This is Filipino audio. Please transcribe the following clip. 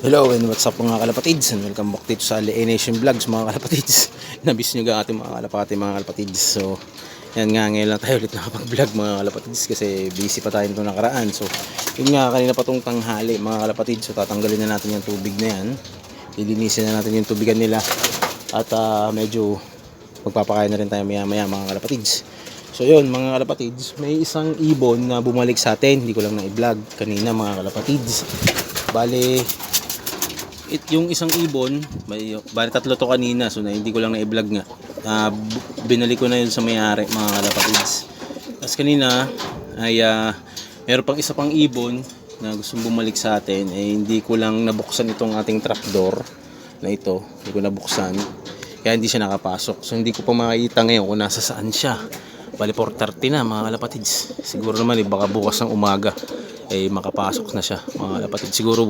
Hello and what's up mga kalapatids? And welcome back dito sa LA Nation Vlogs mga kalapatids. Nabis nyo ga ating mga kalapati mga kalapatids. So yan nga ngayon lang tayo ulit nakapag-vlog mga kalapatids Kasi busy pa tayo nito nakaraan. So yun nga kanina pa tong tanghali mga kalapatids. So tatanggalin na natin yung tubig na yan. Lilinisin na natin yung tubigan nila. At ah, medyo magpapakain na rin tayo maya maya mga kalapatids. So yun mga kalapatids May isang ibon na bumalik sa atin. Hindi ko lang na-vlog kanina mga kalapatids. Bale it, yung isang ibon, may bali tatlo to kanina, so na hindi ko lang na-vlog nga. Bu- binalik ko na yun sa may-ari, mga kalapatids. Tapos kanina, ay ah, meron pang isa pang ibon na gustong bumalik sa atin, eh hindi ko lang nabuksan itong ating trapdoor na ito. Hindi ko nabuksan. Kaya hindi siya nakapasok. So hindi ko pa makikita ngayon kung nasa saan siya. Bali 4.30 na mga kalapatids. Siguro naman eh, baka bukas ng umaga eh makapasok na siya mga kalapatids. Siguro